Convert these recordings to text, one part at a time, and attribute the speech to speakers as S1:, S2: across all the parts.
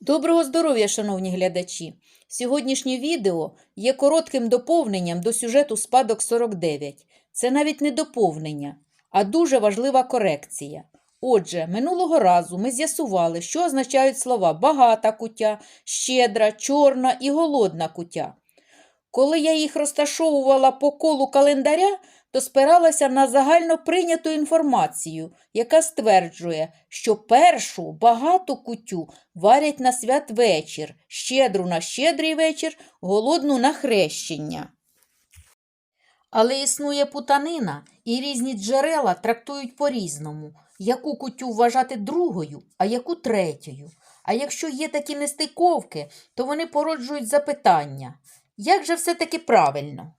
S1: Доброго здоров'я, шановні глядачі! Сьогоднішнє відео є коротким доповненням до сюжету Спадок 49. Це навіть не доповнення, а дуже важлива корекція. Отже, минулого разу ми з'ясували, що означають слова багата кутя, щедра, чорна і голодна кутя. Коли я їх розташовувала по колу календаря, то спиралася на загально прийняту інформацію, яка стверджує, що першу багату кутю варять на святвечір, щедру на щедрий вечір, голодну на хрещення. Але існує путанина, і різні джерела трактують по-різному, яку кутю вважати другою, а яку третьою. А якщо є такі нестиковки, то вони породжують запитання, як же все-таки правильно?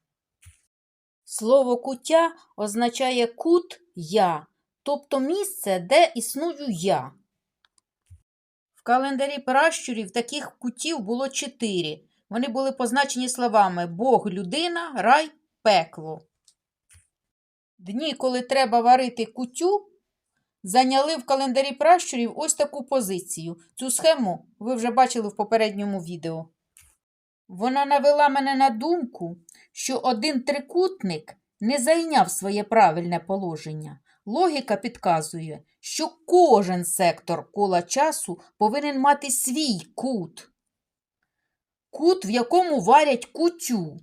S1: Слово куття означає кут я, тобто місце, де існую я. В календарі пращурів таких кутів було чотири. Вони були позначені словами Бог, людина, рай, пекло. Дні, коли треба варити кутю, зайняли в календарі пращурів ось таку позицію. Цю схему ви вже бачили в попередньому відео. Вона навела мене на думку, що один трикутник не зайняв своє правильне положення. Логіка підказує, що кожен сектор кола часу повинен мати свій кут. Кут, в якому варять кутю.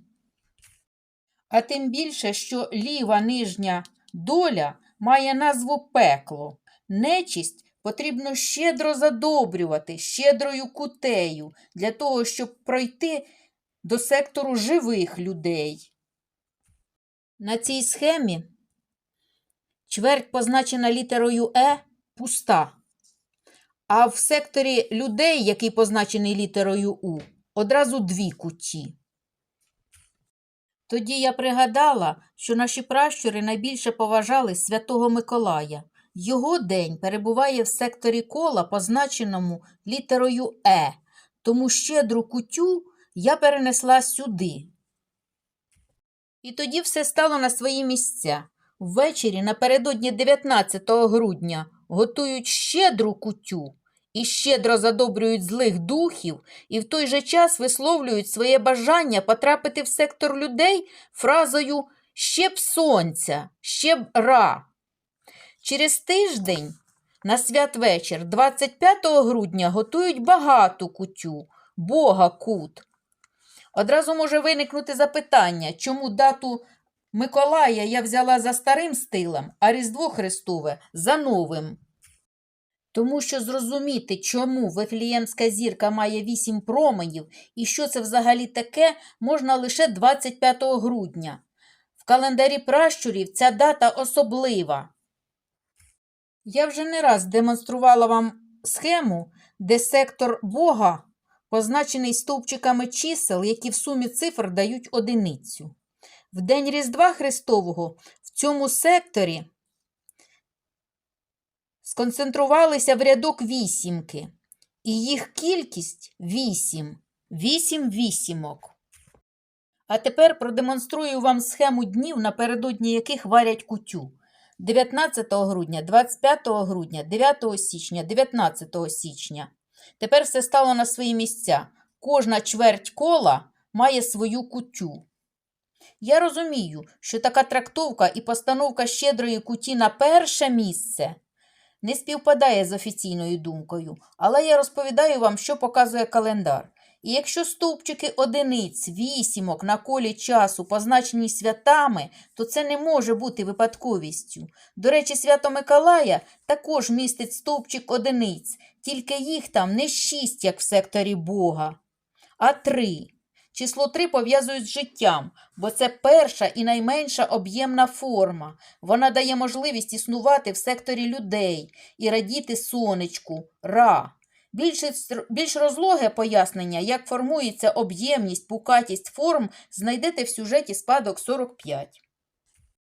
S1: А тим більше, що ліва нижня доля має назву пекло. Нечість потрібно щедро задобрювати, щедрою кутею, для того, щоб пройти до сектору живих людей. На цій схемі чверть позначена літерою Е пуста. А в секторі людей, який позначений літерою У, одразу дві куті. Тоді я пригадала, що наші пращури найбільше поважали Святого Миколая. Його день перебуває в секторі кола, позначеному літерою Е, тому щедру кутю я перенесла сюди. І тоді все стало на свої місця. Ввечері напередодні 19 грудня готують щедру кутю і щедро задобрюють злих духів, і в той же час висловлюють своє бажання потрапити в сектор людей фразою «ще б сонця, ще б ра». Через тиждень на святвечір 25 грудня готують багату кутю, Бога кут. Одразу може виникнути запитання, чому дату Миколая я взяла за старим стилем, а Різдво Христове за новим. Тому що зрозуміти, чому Вифліємська зірка має вісім променів і що це взагалі таке, можна лише 25 грудня. В календарі пращурів ця дата особлива. Я вже не раз демонструвала вам схему, де сектор Бога позначений стовпчиками чисел, які в сумі цифр дають одиницю. В день Різдва Христового в цьому секторі сконцентрувалися в рядок вісімки, і їх кількість вісім. Вісім вісімок. А тепер продемонструю вам схему днів, напередодні яких варять кутю. 19 грудня, 25 грудня, 9 січня, 19 січня. Тепер все стало на свої місця. Кожна чверть кола має свою кутю. Я розумію, що така трактовка і постановка щедрої куті на перше місце не співпадає з офіційною думкою, але я розповідаю вам, що показує календар. І якщо стовпчики одиниць, вісімок на колі часу позначені святами, то це не може бути випадковістю. До речі, свято Миколая також містить стовпчик одиниць, тільки їх там не шість, як в секторі Бога, а три. Число 3 пов'язують з життям, бо це перша і найменша об'ємна форма. Вона дає можливість існувати в секторі людей і радіти сонечку, ра. Більш, розлоге пояснення, як формується об'ємність, пукатість форм, знайдете в сюжеті спадок 45.